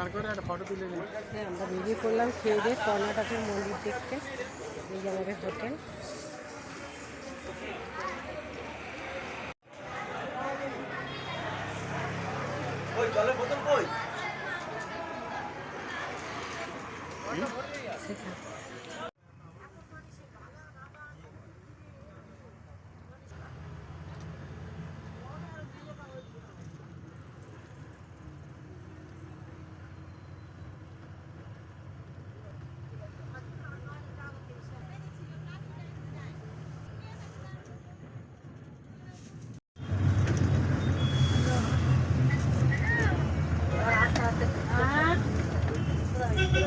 হ্যাঁ আমরা বেরিয়ে করলাম খেয়ে দিয়ে কর্ণাটকের মন্দির দেখতে এই আমাদের হোটেল। সেখানে।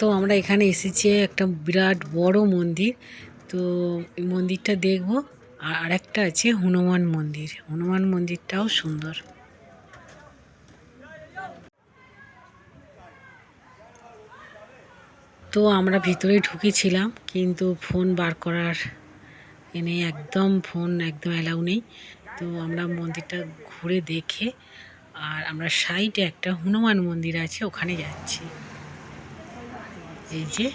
তো আমরা এখানে এসেছি একটা বিরাট বড় মন্দির। তো এই মন্দিরটা দেখব। আর আরেকটা আছে হনুমান মন্দির। হনুমান মন্দিরটাও সুন্দর। তো আমরা ভিতরে ঢুকেছিলাম, কিন্তু ফোন বার করার এনে একদম ফোন একদম অ্যালাউ নেই। তো আমরা মন্দিরটা ঘুরে দেখে, আর আমরা সাইডে একটা হনুমান মন্দির আছে, ওখানে যাচ্ছি। এই যে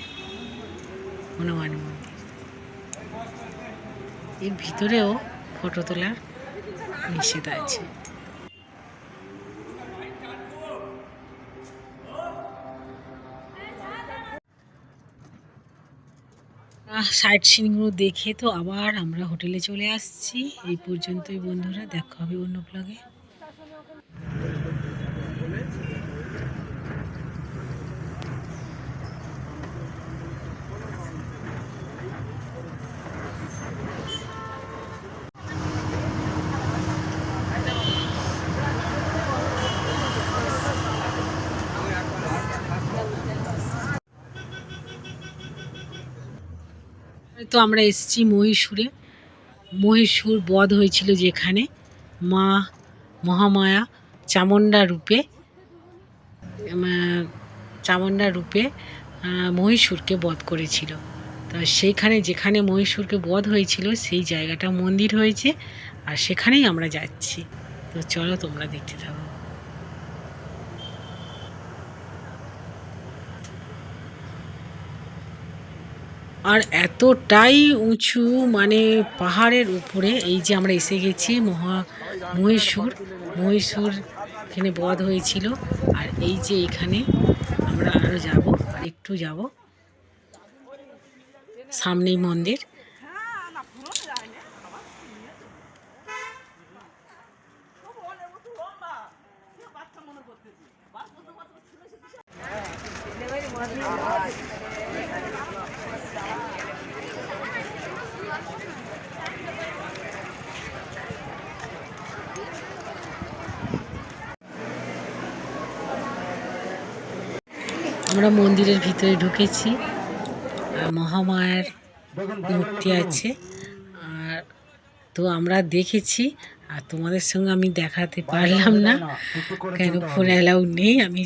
হনুমান মন্দির। এর ভিতরেও ফটো তোলার নিষেধ আছে। সাইড সিনগুলো দেখে তো আবার আমরা হোটেলে চলে আসছি। এই পর্যন্তই বন্ধুরা, দেখা হবে অন্য ব্লগে তো আমরা এসেছি মহীশূরে। মহীশূর বধ হয়েছিল যেখানে। মা মহামায়া চামুণ্ডা রূপে উম, চামুণ্ডা রূপে মহীশূরকে বধ করেছিল। তা সেইখানে যেখানে মহীশূরকে বধ হয়েছিল সেই জায়গাটা মন্দির হয়েছে। আর সেখানেই আমরা যাচ্ছি। তো চলো তোমরা দেখতে থাকো। আর এতটাই উঁচু মানে পাহাড়ের উপরে, এই যে আমরা এসে গেছি মহা মহীশূর মহীশূর এখানে বধ হয়েছিল। আর এই যে এখানে আমরা আরও যাব, আর একটু যাব। সামনেই মন্দির। আমরা মন্দিরের ভিতরে ঢুকেছি। মহামায়ার মূর্তি আছে। আর তো আমরা দেখেছি, আর তোমাদের সঙ্গে আমি দেখাতে পারলাম না, কেন ফোন অ্যালাউ নেই। আমি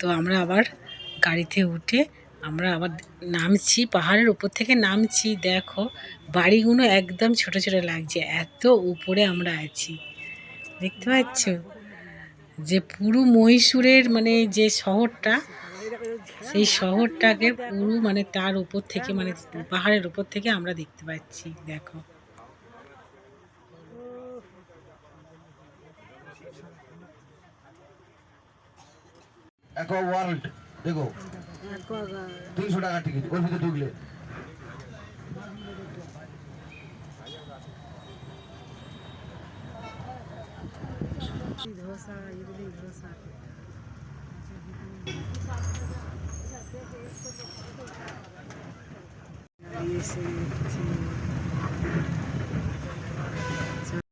তো আমরা আবার গাড়িতে উঠে আমরা আবার নামছি, পাহাড়ের উপর থেকে নামছি। দেখো, বাড়িগুলো একদম ছোট ছোট লাগছে, এত উপরে আমরা আছি। দেখতে পাচ্ছ? যে পুরো মহীশূরের মানে যে শহরটা সেই শহরটাকে পুরো মানে তার উপর থেকে মানে পাহাড়ের উপর থেকে আমরা দেখতে পাচ্ছি দেখো। অ্যাকোয়া ওয়ার্ল্ড দেখো। তিনশো টাকা টিকিট ওর ভিতরে ঢুকলে। এসে